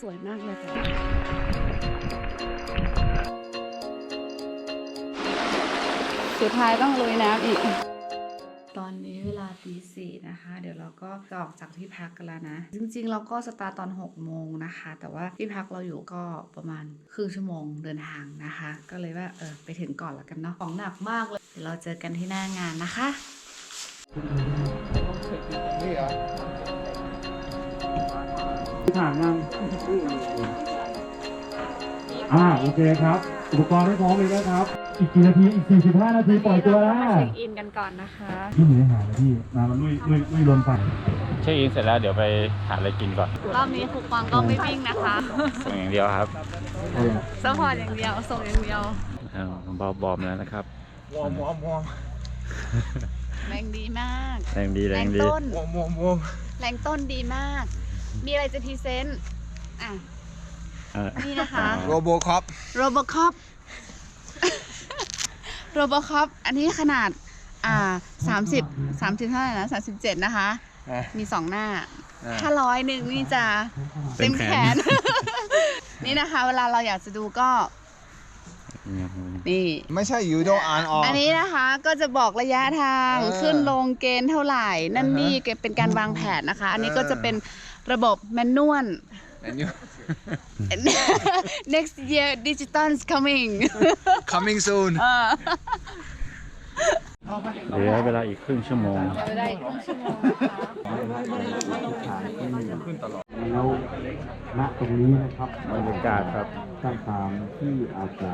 สวยมากเลยค่ะสุดท้ายต้องลุยน้ำอีก ตอนนี้เวลาตีสี่นะคะ เดี๋ยวเราก็จะออกจากที่พักกันแล้วนะ จริงๆ เราก็สตาร์ทตอน6โมงนะคะ แต่ว่าที่พักเราอยู่ก็ประมาณครึ่งชั่วโมงเดินทางนะคะ ก็เลยว่าเออไปถึงก่อนแล้วกันเนาะของหนักมากเลย เดี๋ยวเราเจอกันที่หน้างานนะคะ ถามยังอ่าโอเคครับ อุปกรณ์ให้พร้อมเลยนะครับ อีกกี่นาทีอีก 45 นาทีปล่อยตัวแล้วเช็คอินกันก่อนนะคะพี่หนีหาเลยพี่มามันลุยลุยลุยลนฝั่งเช็คอินเสร็จแล้วเดี๋ยวไปหาอะไรกินก่อนรอบนี้คูปองก็ไม่วิ่งนะคะส่งอย่างเดียวครับสปอร์ตอย่างเดียวส่งอย่างเดียวเอาบอมบอมแล้วนะครับวอร์มวอร์มวอร์มแรงดีมาก แรงดีแรงดีต้นวอร์มวอร์มวอร์มแรงต้นดีมาก มีอะไรจะพรีเซนต์อะ เออนี่นะคะ โรโบคอปโรบอคอปโรบอคอป อันนี้ขนาด อ่าสามสิบสามสิบเท่าไหร่นะสามสิบเจ็ดนะคะ มีสองหน้า ถ้าร้อยหนึ่งนี่จะเต็มแขน นี่นะคะ เวลาเราอยากจะดูก็ นี่ ไม่ใช่ยูโดอ่านออกอันนี้นะคะก็จะบอกระยะทางเออขึ้นลงเกณฑ์เท่าไหร่ นั่นอ่าฮะนี่เป็นการวางแผนนะคะ อันนี้ก็เออจะเป็น ระบบแมนนวล And you next year digital is coming coming soon เออเหลือเวลาอีกครึ่งชั่วโมงจะได้ครึ่งชั่วโมง แล้วณตรงนี้นะครับบรรยากาศครับตามตามที่อาจจะ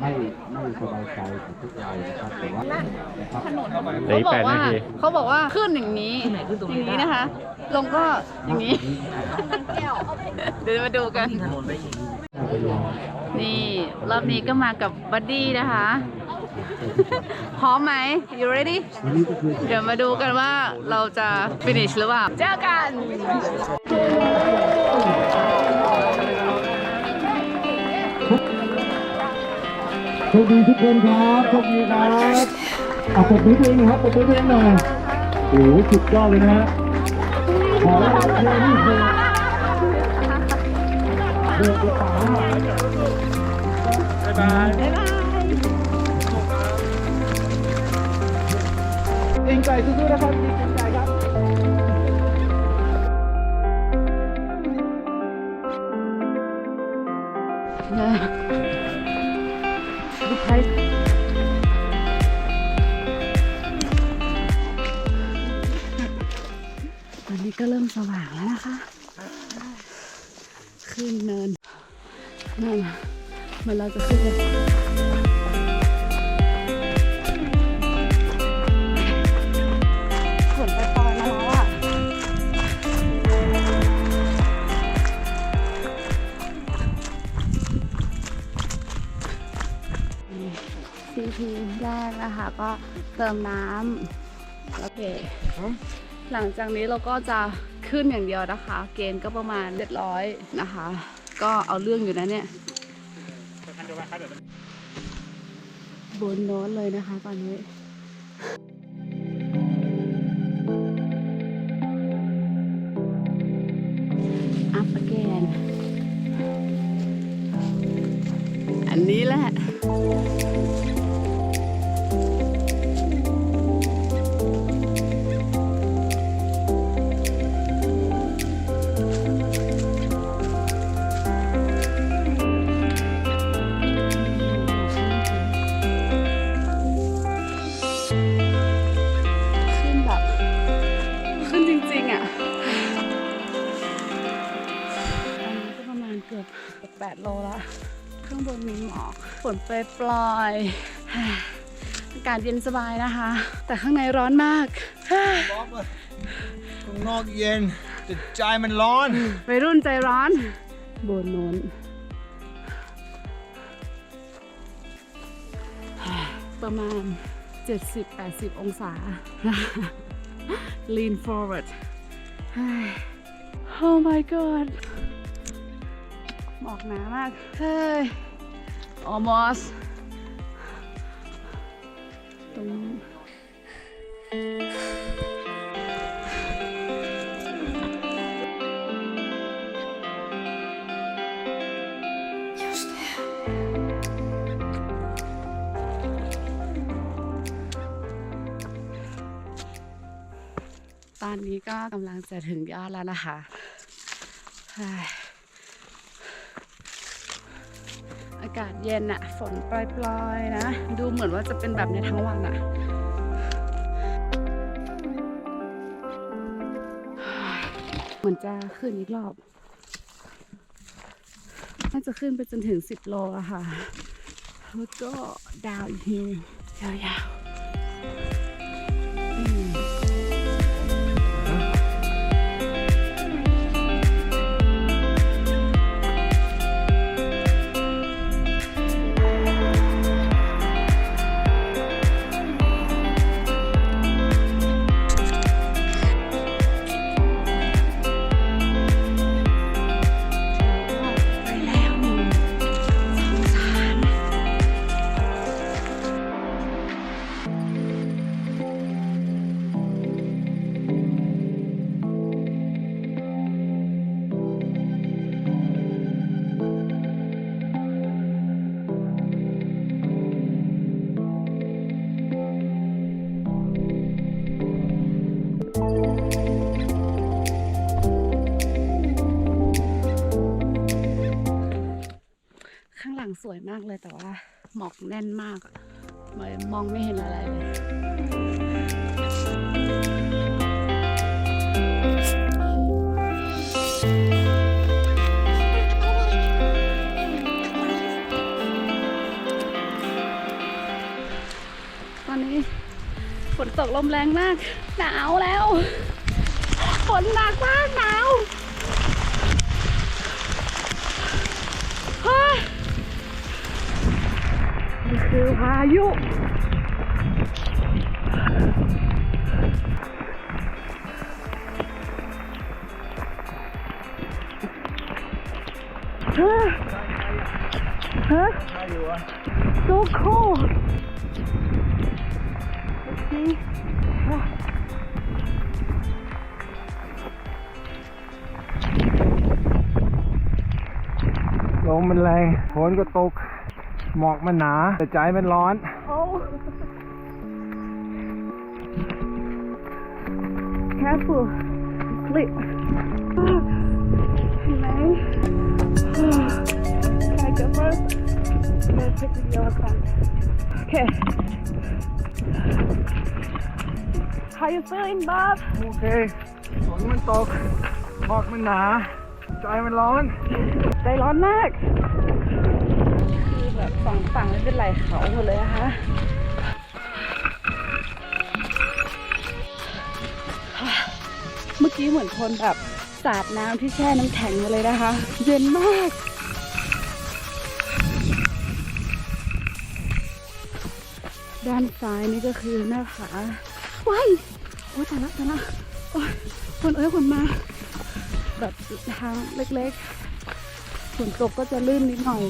ไม่ไม่สบายใจของพวกเรานะครับแต่ว่านะครับเหลืออีกแปดนาทีเขาบอกว่าขึ้นอย่างนี้อย่างนี้นะคะ ลงก็อย่างนี้ เดี๋ยวมาดูกัน นี่รอบนี้ก็มากับบัดดี้นะคะ พร้อมไหม you ready วันนี้ก็คือเดี๋ยวมาดูกันว่าเราจะ finish หรือเปล่า เจอกัน โชคดีทุกคนครับโชคดีครับเอาปรบมือตัวเองหนะครับปรบมือตัวเองหน่อยโอ้โหสุดยอดเลยนะฮะขอแล้วเพื่อนนี่คือเดินกระเป๋าบ๊ายบาย งไก่สู้ๆนะครับเองไก่ครับลูกค้าตอนนี้ก็เริ่มสว่างแล้วนะคะ ขึ้นเนินนั่นน่ะมือนเราจะขึ้นไป ซีพีแรกนะคะ ก็เติมน้ำโอเค หลังจากนี้เราก็จะขึ้นอย่างเดียวนะคะ เกณฑ์ก็ประมาณ700นะคะ ก็เอาเรื่องอยู่นะเนี่ยบนโน้นเลยนะคะตอนนี้ Música ฝนปลายปลอยๆอากาศเย็นสบายนะคะ แต่ข้างในร้อนมากข้างนอกเย็นแต่ใจมันร้อนวัยรุ่นใจร้อนบนโน้นประมาณ 70-80 องศา lean forward oh my god หมอกหนามาก เฮ้ย almost ตงตอนนี้ก็กำลังจะถึงยอดแล้วนะคะ อากาศเย็นอะฝนปล่อยๆนะ ดูเหมือนว่าจะเป็นแบบในทั้งวันอะเหมือนจะขึ้นอีกรอบ น่าจะขึ้นไปจนถึง 10 โลอะค่ะ แล้วก็ดาวอีกทีหนึงยาวๆากเลยแต่ว่าหมอกแน่นมากอะมองไม่เห็นอะไรเลยตอนนี้ฝนตกลมแรงมาก หนาวแล้ว ฝนหนักมากหนาว คือพายุฮ้ยเฮ้ย so cold let's see ลมมันแรงฝนก็ตก หมอกมันหนา แต่ใจมันร้อน Oh. Careful. Slip. May. Can I go first? I'm gonna take the yellow card. Okay. How you feeling, Bob? โอเคฝนมันตกหมอกมันหนา ใจมันร้อน ใจร้อนมากคื อแบบฝั่งฝั่งเป็นไรเขาหมดเลยนะคะเมื่อกี้เหมือนคนแบบสาดน้ำที่แช่น้ำแข็งมาเลยนะคะ เย็นมากด้านซ้ายนี่ก็คือหน้าผาว้ายโอ้ยแต่ละแต่ละโอ้ยคนเอ้ยคนมา แบบทางเล็กๆฝนตกก็จะลื่นนิดหน่อย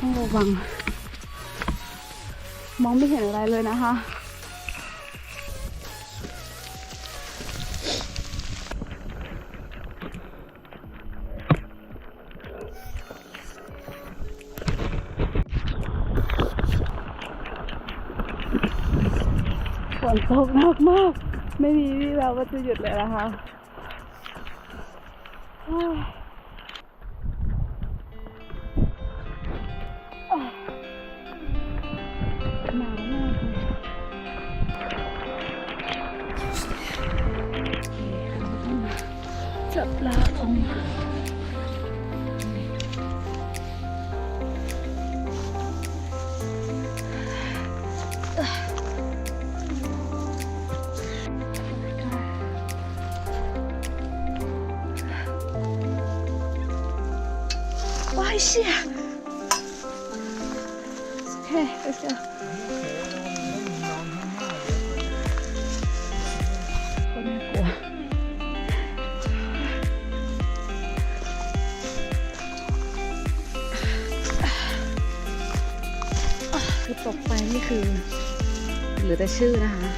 ต้องระวัง มองไม่เห็นอะไรเลยนะคะ ฝนตกหนักมาก ไม่มีวี่แววว่าจะหยุดเลยนะคะ จับลาลงว้ จบไปนี่คือหรือแต่ชื่อนะคะ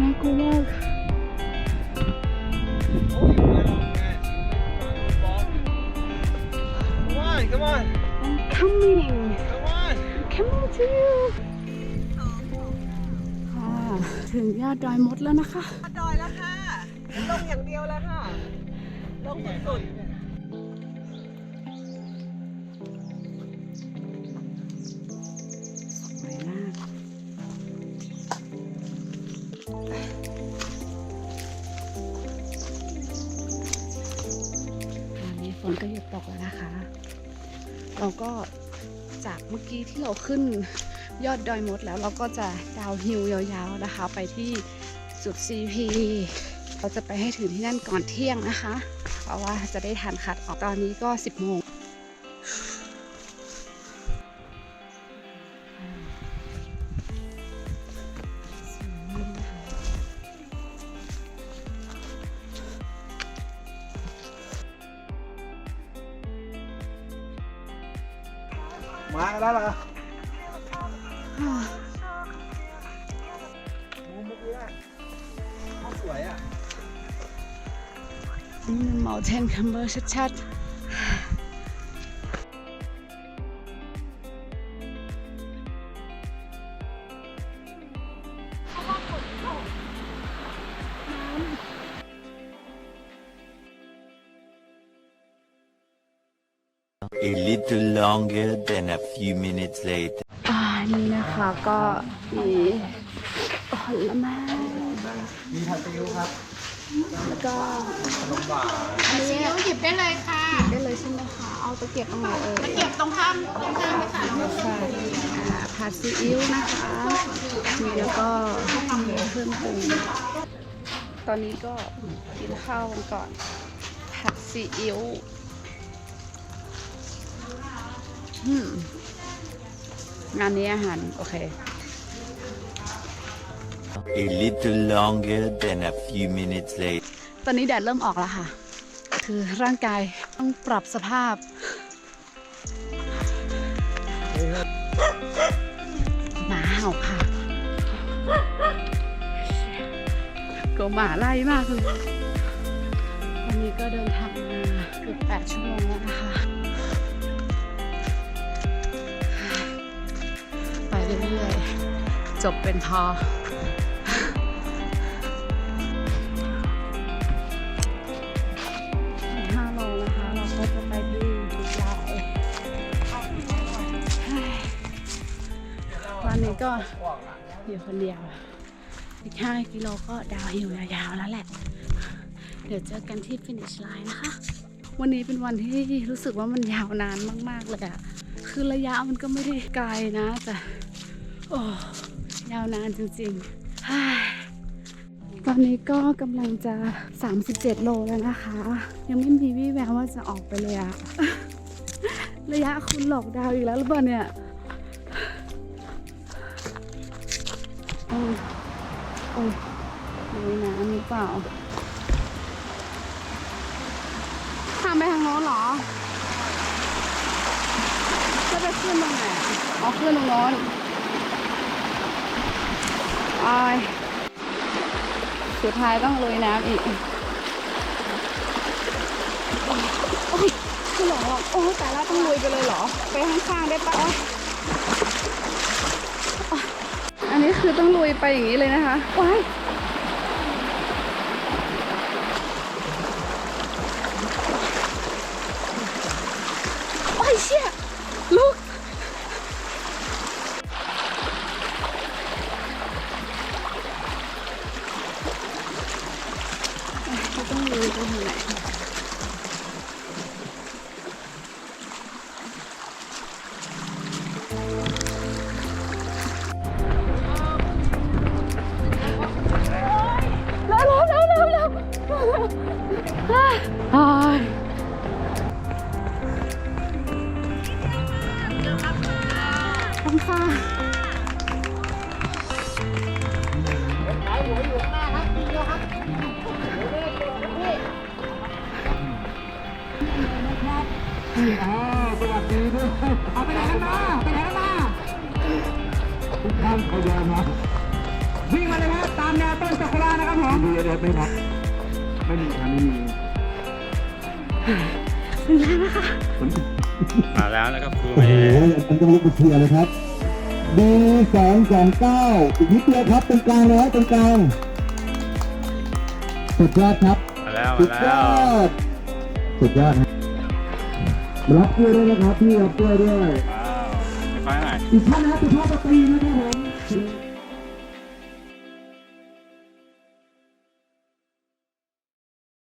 น่ากลัวมากถึงยอดดอยมดแล้วนะคะดอย ลงอย่างเดียวแล้วค่ะ ลงสุดสวยมาก ตอนนี้ฝนก็หยุดตกแล้วนะคะ เราก็จากเมื่อกี้ที่เราขึ้นยอดดอยมดแล้วเราก็จะดาวน์ฮิลยาวๆนะคะ ไปที่จุด CP เราจะไปให้ถึงที่นั่นก่อนเที่ยงนะคะ เพราะว่าจะได้ทานคัดออกตอนนี้ก็ 10โมงๆมากันแล้วเหรอมุมเมื่อกี้อะเขาสวยอะ นี่มันเมาเทนคัมเบอร์ชัดๆ A little longer than a few minutes later. อ่านี่นะคะก็มีผลไม้ มีผัดซีอิ๊วครับ แล้วก็ขนมหวานอันนี้หยิบได้เลยค่ะได้เลยใช่ไหมคะ เอาตะเกียบตรงไหนเอ่ยเก็บตรงข้ามตรงข้ามค่ะใช่อ่ผัดซีอิ๊วนะคะมีแล้วก็เครื่องปรุง ตอนนี้ก็กินข้าวกันก่อน ผัดซีอิ๊วงานนี้อาหาร โอเค A little longer than a few minutes later. ตอนนี้แดดเริ่มออกแล้วค่ะ คือร่างกายต้องปรับสภาพ หมาเห่าค่ะก็หมาไล่มากเลย วันนี้ก็เดินทางมาเกือบ8ชั่วโมงแล้วนะคะ ไปเรื่อยๆ จบเป็นพอ ก็อยู่คนเดียวอีก5กิโลก็ดาวน์ฮิลยาวๆแล้วแหละ เดี๋ยวเจอกันที่ finish line นะคะ วันนี้เป็นวันที่รู้สึกว่ามันยาวนานมากๆเลยอะคือระยะมันก็ไม่ได้ไกลนะแต่โอ้ยาวนานจริงๆ ตอนนี้ก็กำลังจะ 37 โลแล้วนะคะ ยังไม่มีวี่แววว่าจะออกไปเลยอะระยะคุณหลอกดาวอีกแล้วหรือเปล่าเนี่ย โอ้ยโอ้ยมีน้ำหรือเปล่าทางไปทางโน้นเหรอ จะไปขึ้นตรงไหนอะอ๋อขึ้นตรงโน้นอายสุดท้ายต้องลุยน้ำอีก โอ้ยคือหรอโอ้ยแต่ละต้องลุยไปเลยเหรอ ไปข้างๆได้ปะโอ๊ยโอ๊ยอั นี้คือต้องลุยไปอย่างนี้เลยนะคะว้าย มาแล้วนะครับครูโอ้เมโหย์ มันต้องลุกไปเคลียร์เลยครับดีสองสองเก้าอีกนิดเดียวครับตรงกลางเลยตรงกลางสุดยอดครับ มาแล้ว สุมาดยแล้วอดสุดยอดฮะรับกล้วยด้วยนะครับพี่รับกล้วยด้วย ว้าวไปไหน อีกท่านนะครับสุภาพสตรีนะครับผม